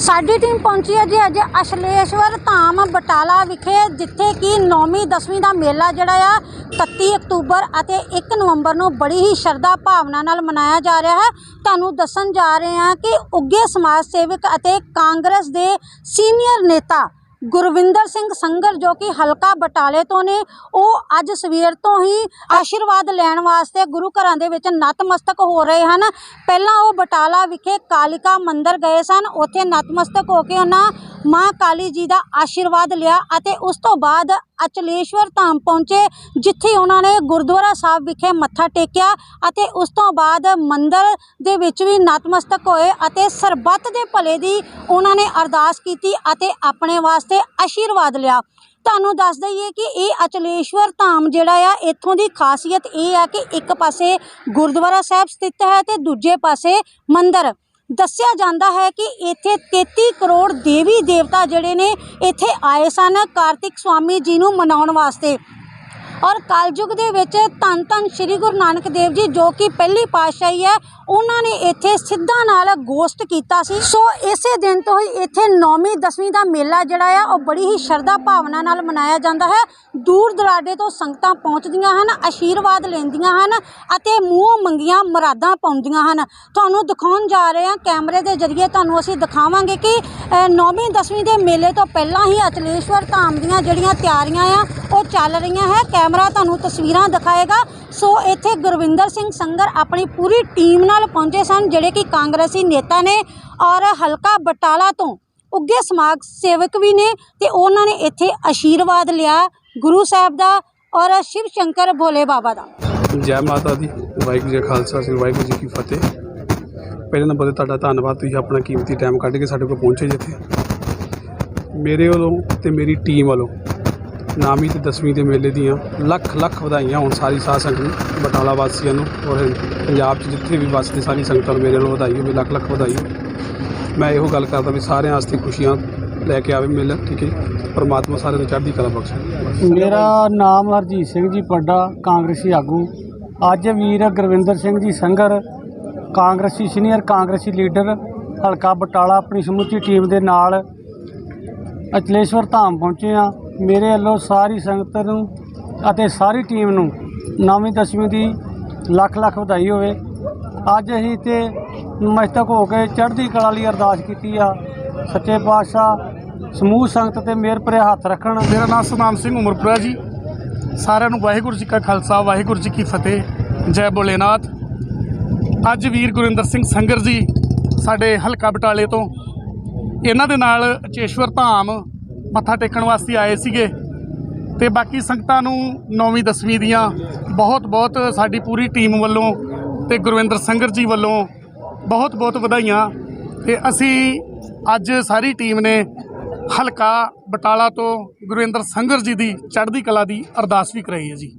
ਸਾਡੀ ਟੀਮ ਪਹੁੰਚੀ ਹੈ ਜੀ ਅੱਜ ਅਸ਼ਲੇਸ਼ਵਰ ਧਾਮ ਬਟਾਲਾ ਵਿਖੇ, ਜਿੱਥੇ ਕਿ 9ਵੀਂ 10ਵੀਂ ਦਾ ਮੇਲਾ ਜਿਹੜਾ ਆ 31 ਅਕਤੂਬਰ ਅਤੇ 1 ਨਵੰਬਰ ਨੂੰ ਬੜੀ ਹੀ ਸ਼ਰਧਾ ਭਾਵਨਾ ਨਾਲ ਮਨਾਇਆ ਜਾ ਰਿਹਾ ਹੈ। ਤੁਹਾਨੂੰ ਦੱਸਣ ਜਾ ਰਹੇ ਹਾਂ ਕਿ ਉੱਗੇ ਸਮਾਜ ਸੇਵਕ ਅਤੇ ਕਾਂਗਰਸ ਦੇ ਸੀਨੀਅਰ ਨੇਤਾ ਗੁਰਵਿੰਦਰ ਸਿੰਘ ਸੰਗਰ ਜੋ ਕਿ ਹਲਕਾ ਬਟਾਲੇ ਤੋਂ ਨੇ, ਉਹ ਅੱਜ ਸਵੇਰ ਤੋਂ ਹੀ ਆਸ਼ੀਰਵਾਦ ਲੈਣ ਵਾਸਤੇ ਗੁਰੂ ਘਰਾਂ ਦੇ ਵਿੱਚ ਨਤਮਸਤਕ ਹੋ ਰਹੇ ਹਨ। ਪਹਿਲਾਂ ਉਹ ਬਟਾਲਾ ਵਿਖੇ ਕਾਲਿਕਾ ਮੰਦਿਰ ਗਏ ਸਨ, ਉੱਥੇ ਨਤਮਸਤਕ ਹੋ ਕੇ ਉਹਨਾਂ ਮਾਂ ਕਾਲੀ ਜੀ ਦਾ ਆਸ਼ੀਰਵਾਦ ਲਿਆ ਅਤੇ ਉਸ ਤੋਂ ਬਾਅਦ ਅਚਲੇਸ਼ਵਰ ਧਾਮ ਪਹੁੰਚੇ, ਜਿੱਥੇ ਉਹਨਾਂ ਨੇ ਗੁਰਦੁਆਰਾ ਸਾਹਿਬ ਵਿਖੇ ਮੱਥਾ ਟੇਕਿਆ ਅਤੇ ਉਸ ਤੋਂ ਬਾਅਦ ਮੰਦਰ ਦੇ ਵਿੱਚ ਵੀ ਨਤਮਸਤਕ ਹੋਏ ਅਤੇ ਸਰਬੱਤ ਦੇ ਭਲੇ ਦੀ ਉਹਨਾਂ ਨੇ ਅਰਦਾਸ ਕੀਤੀ ਅਤੇ ਆਪਣੇ ਵਾਸਤੇ ਆਸ਼ੀਰਵਾਦ ਲਿਆ। ਤੁਹਾਨੂੰ ਦੱਸ ਦਈਏ ਕਿ ਇਹ ਅਚਲੇਸ਼ਵਰ ਧਾਮ ਜਿਹੜਾ ਆ, ਇੱਥੋਂ ਦੀ ਖਾਸੀਅਤ ਇਹ ਆ ਕਿ ਇੱਕ ਪਾਸੇ ਗੁਰਦੁਆਰਾ ਸਾਹਿਬ ਸਥਿਤ ਹੈ ਤੇ ਦੂਜੇ ਪਾਸੇ ਮੰਦਰ। ਦੱਸਿਆ ਜਾਂਦਾ ਹੈ ਕਿ ਇੱਥੇ 33 ਕਰੋੜ ਦੇਵੀ ਦੇਵਤਾ ਜਿਹੜੇ ਨੇ ਇੱਥੇ ਆਏ ਸਨ। ਕਾਰਤਿਕ ਸਵਾਮੀ ਜੀ ਨੂੰ ਮਨਾਉਣ ਵਾਸਤੇ। ਔਰ ਕਲਯੁਗ ਦੇ ਵਿੱਚ ਧੰਨ ਧੰਨ ਸ੍ਰੀ ਗੁਰੂ ਨਾਨਕ ਦੇਵ ਜੀ, ਜੋ ਕਿ ਪਹਿਲੀ ਪਾਤਸ਼ਾਹੀ ਹੈ, ਉਹਨਾਂ ਨੇ ਇੱਥੇ ਸਿੱਧਾ ਨਾਲ ਗੋਸ਼ਟ ਕੀਤਾ ਸੀ। ਸੋ ਇਸੇ ਦਿਨ ਤੋਂ ਹੀ ਇੱਥੇ 9ਵੀਂ 10ਵੀਂ ਦਾ ਮੇਲਾ ਜਿਹੜਾ ਆ, ਉਹ ਬੜੀ ਹੀ ਸ਼ਰਧਾ ਭਾਵਨਾ ਨਾਲ ਮਨਾਇਆ ਜਾਂਦਾ ਹੈ। ਦੂਰ ਦਰਾਡੇ ਤੋਂ ਸੰਗਤਾਂ ਪਹੁੰਚਦੀਆਂ ਹਨ ਆਸ਼ੀਰਵਾਦ ਲੈਂਦੀਆਂ ਹਨ ਅਤੇ ਮੂੰਹ ਮੰਗੀਆਂ ਮੁਰਾਦਾਂ ਪਾਉਂਦੀਆਂ ਹਨ। ਤੁਹਾਨੂੰ ਦਿਖਾਉਣ ਜਾ ਰਹੇ ਹਾਂ, ਕੈਮਰੇ ਦੇ ਜ਼ਰੀਏ ਤੁਹਾਨੂੰ ਅਸੀਂ ਦਿਖਾਵਾਂਗੇ ਕਿ 9ਵੀਂ 10ਵੀਂ ਦੇ ਮੇਲੇ ਤੋਂ ਪਹਿਲਾਂ ਹੀ ਅਚਲੇਸ਼ਵਰ ਧਾਮ ਦੀਆਂ ਜਿਹੜੀਆਂ ਤਿਆਰੀਆਂ ਆ ਉਹ ਚੱਲ ਰਹੀਆਂ ਹੈ। ਕੈਮਰਾ ਤੁਹਾਨੂੰ ਤਸਵੀਰਾਂ ਦਿਖਾਏਗਾ। ਸੋ ਇੱਥੇ ਗੁਰਵਿੰਦਰ ਸਿੰਘ ਸੰਗਰ ਆਪਣੀ ਪੂਰੀ ਟੀਮ ਨਾਲ ਪਹੁੰਚੇ ਸਨ, ਜਿਹੜੇ ਕਿ ਕਾਂਗਰਸੀ ਨੇਤਾ ਨੇ ਔਰ ਹਲਕਾ ਬਟਾਲਾ ਤੋਂ ਉੱਗੇ ਸਮਾਜ ਸੇਵਕ ਵੀ ਨੇ ਤੇ ਉਹਨਾਂ ਨੇ ਇੱਥੇ ਆਸ਼ੀਰਵਾਦ ਲਿਆ ਗੁਰੂ ਸਾਹਿਬ ਦਾ ਔਰ ਸ਼ਿਵ ਸ਼ੰਕਰ ਭੋਲੇ ਬਾਬਾ ਦਾ। ਜੈ ਮਾਤਾ ਦੀ। ਵਾਹਿਗੁਰੂ ਜੀ ਖਾਲਸਾ, ਸ੍ਰੀ ਵਾਹਿਗੁਰੂ ਜੀ ਕੀ ਫਤਿਹ। ਪਹਿਲੇ ਨੰਬਰ ਤੇ ਤੁਹਾਡਾ ਧੰਨਵਾਦ। ਤੁਸੀਂ ਆਪਣਾ ਕੀਮਤੀ ਟਾਈਮ ਕੱਢ ਕੇ ਸਾਡੇ ਕੋਲ ਪਹੁੰਚੇ ਜਿੱਥੇ। ਮੇਰੇ ਵੱਲੋਂ ਤੇ ਮੇਰੀ ਟੀਮ ਵੱਲੋਂ ਨਾਮੀ ਤੇ ਦਸਵੀਂ ਦੇ ਮੇਲੇ ਦੀਆਂ ਲੱਖ ਲੱਖ ਵਧਾਈਆਂ ਹੋਣ ਸਾਰੀ ਸਾਧ ਸੰਗਤ ਨੂੰ, ਬਟਾਲਾ ਵਾਸੀਆਂ ਨੂੰ ਔਰ ਪੰਜਾਬ 'ਚ ਜਿੱਥੇ ਵੀ ਵਸਦੇ ਸਾਰੀ ਸੰਗਤਾਂ ਨੂੰ ਮੇਰੇ ਵੱਲੋਂ ਵਧਾਈ ਹੋਵੇ, ਲੱਖ ਲੱਖ ਵਧਾਈ ਮੈਂ ਇਹੋ ਗੱਲ ਕਰਦਾ ਵੀ ਸਾਰਿਆਂ ਵਾਸਤੇ ਖੁਸ਼ੀਆਂ ਲੈ ਕੇ ਆਵੇ ਮੇਲਾ, ਠੀਕ ਹੈ ਪਰਮਾਤਮਾ ਸਾਰਿਆਂ ਨੂੰ ਚੜ੍ਹਦੀ ਕਲਾ ਬਖਸ਼ੇ। ਮੇਰਾ ਨਾਮ ਹਰਜੀਤ ਸਿੰਘ ਜੀ, ਪੱਡਾ ਕਾਂਗਰਸੀ ਆਗੂ। ਅੱਜ ਵੀਰ ਗੁਰਵਿੰਦਰ ਸਿੰਘ ਜੀ ਸੰਗਰ, ਕਾਂਗਰਸੀ ਸੀਨੀਅਰ, ਕਾਂਗਰਸੀ ਲੀਡਰ, ਹਲਕਾ ਬਟਾਲਾ ਆਪਣੀ ਸਮੁੱਚੀ ਟੀਮ ਦੇ ਨਾਲ ਅਚਲੇਸ਼ਵਰ ਧਾਮ ਪਹੁੰਚੇ ਆ। ਮੇਰੇ ਵੱਲੋਂ ਸਾਰੀ ਸੰਗਤ ਨੂੰ ਅਤੇ ਸਾਰੀ ਟੀਮ ਨੂੰ ਨੌਵੀਂ, ਦਸਵੀਂ ਦੀ ਲੱਖ ਲੱਖ ਵਧਾਈ ਹੋਵੇ। ਅੱਜ ਅਸੀਂ ਤੇ ਨਮਸਤਕ ਹੋ ਕੇ ਚੜ੍ਹਦੀ ਕਲਾ ਲਈ ਅਰਦਾਸ ਕੀਤੀ ਆ। ਸੱਚੇ ਪਾਤਸ਼ਾਹ ਸਮੂਹ ਸੰਗਤ ਤੇ ਮੇਰ ਭਰੇ ਹੱਥ ਰੱਖਣ। ਮੇਰਾ ਨਾਮ ਸੁਨਾਮ ਸਿੰਘ ਉਮਰਪੁਰਾ ਜੀ। ਸਾਰਿਆਂ ਨੂੰ ਵਾਹਿਗੁਰੂ ਜੀ ਕਾ ਖਾਲਸਾ, ਵਾਹਿਗੁਰੂ ਜੀ ਕੀ ਫਤਿਹ। ਜੈ ਬੋਲੇਨਾਥ ਅੱਜ ਵੀਰ ਗੁਰਿੰਦਰ ਸਿੰਘ ਸੰਗਰ ਜੀ ਸਾਡੇ ਹਲਕਾ ਬਟਾਲੇ ਤੋਂ। ਇਹਨਾਂ ਦੇ ਨਾਲ ਅਚੇਸ਼ਵਰ ਧਾਮ ਮੱਥਾ ਟੇਕਣ ਵਾਸਤੇ ਆਏ ਸੀਗੇ। ਤੇ ਬਾਕੀ ਸੰਗਤਾਂ ਨੂੰ 9ਵੀਂ 10ਵੀਂ ਦੀਆਂ ਬਹੁਤ ਬਹੁਤ ਸਾਡੀ ਪੂਰੀ ਟੀਮ ਵੱਲੋਂ ਤੇ ਗੁਰਵਿੰਦਰ ਸੰਗਰ ਜੀ ਵੱਲੋਂ ਬਹੁਤ ਬਹੁਤ ਵਧਾਈਆਂ। ਤੇ ਅਸੀਂ ਅੱਜ ਸਾਰੀ ਟੀਮ ਨੇ ਹਲਕਾ ਬਟਾਲਾ ਤੋਂ ਗੁਰਵਿੰਦਰ ਸੰਗਰ ਜੀ ਦੀ ਚੜ੍ਹਦੀ ਕਲਾ ਦੀ ਅਰਦਾਸ ਵੀ ਕਰਾਈ ਹੈ ਜੀ।